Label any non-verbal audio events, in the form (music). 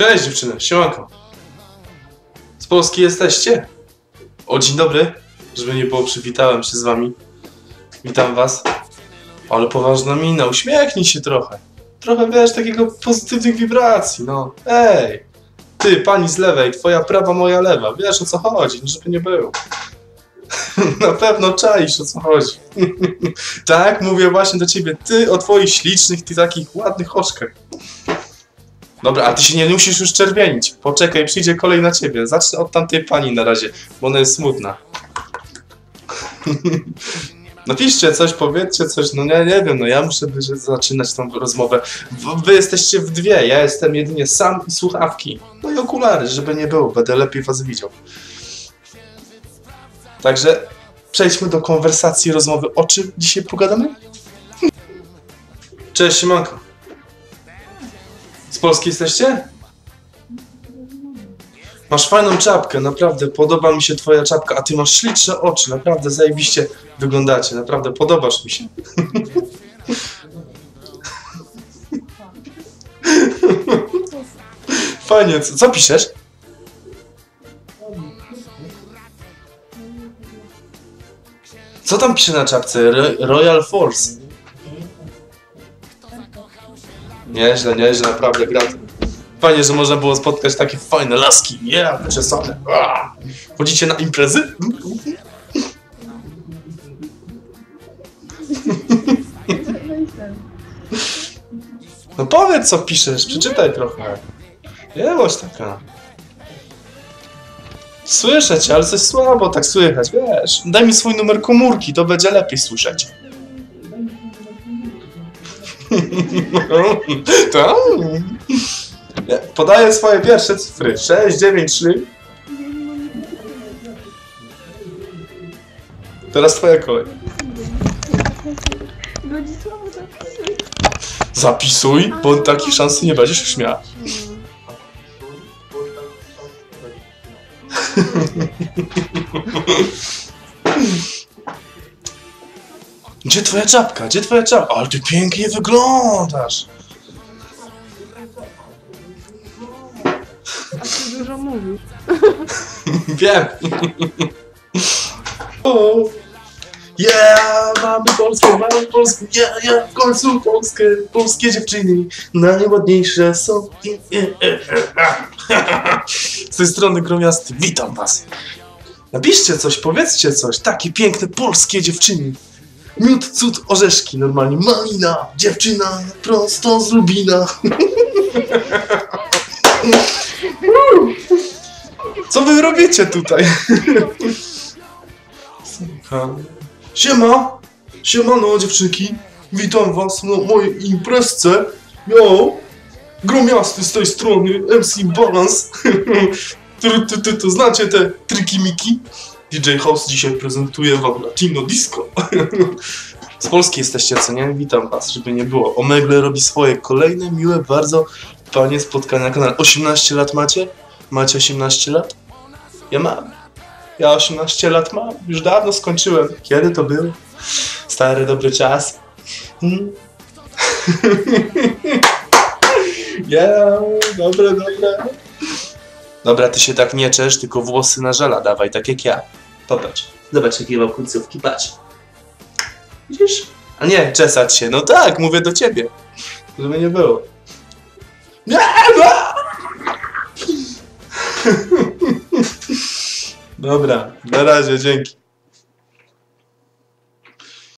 Cześć dziewczyny, siemanko. Z Polski jesteście? O, dzień dobry. Żeby nie było, przywitałem się z wami. Witam was. Ale poważna mina, uśmiechnij się trochę. Trochę, wiesz, takiego pozytywnych wibracji, no. Ej! Ty, pani z lewej, twoja prawa, moja lewa. Wiesz o co chodzi, no żeby nie było. (laughs) Na pewno czaisz o co chodzi. (laughs) tak, mówię właśnie do ciebie. Ty o twoich ślicznych, ty takich ładnych oczkach. Dobra, a ty się nie musisz już czerwienić. Poczekaj, przyjdzie kolej na ciebie. Zacznę od tamtej pani na razie, bo ona jest smutna. (laughs) Napiszcie coś, powiedzcie coś, no nie, nie wiem, no ja muszę zaczynać tą rozmowę. Wy jesteście w dwie, ja jestem jedynie sam i słuchawki. No i okulary, żeby nie było, będę lepiej was widział. Także przejdźmy do konwersacji, rozmowy. O czym dzisiaj pogadamy? Cześć, siemanko. Z Polski jesteście? Masz fajną czapkę, naprawdę podoba mi się twoja czapka, a ty masz śliczne oczy, naprawdę zajebiście wyglądacie, naprawdę podobasz mi się. (laughs) Fajnie, co, co piszesz? Co tam pisze na czapce? Ro- Royal Force. Nieźle, nieźle, naprawdę gra. Fajnie, że można było spotkać takie fajne laski. Yeah, wyczesane. Ah. Chodzicie na imprezy? No powiedz co piszesz, przeczytaj trochę. Nie bądź taka. Słyszę cię, ale coś słabo tak słychać, wiesz. Daj mi swój numer komórki, to będzie lepiej słyszeć. (laughs) Nie, Podaję swoje pierwsze cyfry. 6, 9, 3. Teraz twoja kolej. Wodzisławu zapisuj. Zapisuj, bo takiej szansy nie będziesz miała. (laughs) Gdzie twoja czapka? Gdzie twoja czapka? Ale ty pięknie wyglądasz. A ty dużo mówisz. (laughs) Wiem. O. Yeah, mamy Polskę, mamy Polskę, yeah, yeah, w końcu Polskę, polskie dziewczyny, najładniejsze są. (laughs) Z tej strony Gromiasty, witam was. Napiszcie coś, powiedzcie coś, takie piękne polskie dziewczyny. Miód, cud, orzeszki, normalnie, malina, dziewczyna prosto z Lubina. Co wy robicie tutaj? Siema! Siemano dziewczynki! Witam was na mojej imprezce! Yo! Gromiasty z tej strony, MC Balance! (laughs) ty, ty, ty, to znacie te triki miki? DJ House dzisiaj prezentuje wam Latino Disco. Z Polski jesteście, co nie? Witam was, żeby nie było. Omegle robi swoje kolejne, miłe bardzo panie spotkania na kanale. 18 lat macie? Macie 18 lat? Ja mam. Ja 18 lat mam. Już dawno skończyłem. Kiedy to było? Stary, dobry czas. Hmm. (laughs) yeah, dobre, dobre. Dobra, ty się tak nie czesz, tylko włosy na żela dawaj, tak jak ja. Popatrz. Zobacz, jakie mam końcówki, patrz. Widzisz? A nie, czesać się. No tak, mówię do ciebie. Żeby nie było. Nie, no! (laughs) Dobra, na razie, dzięki.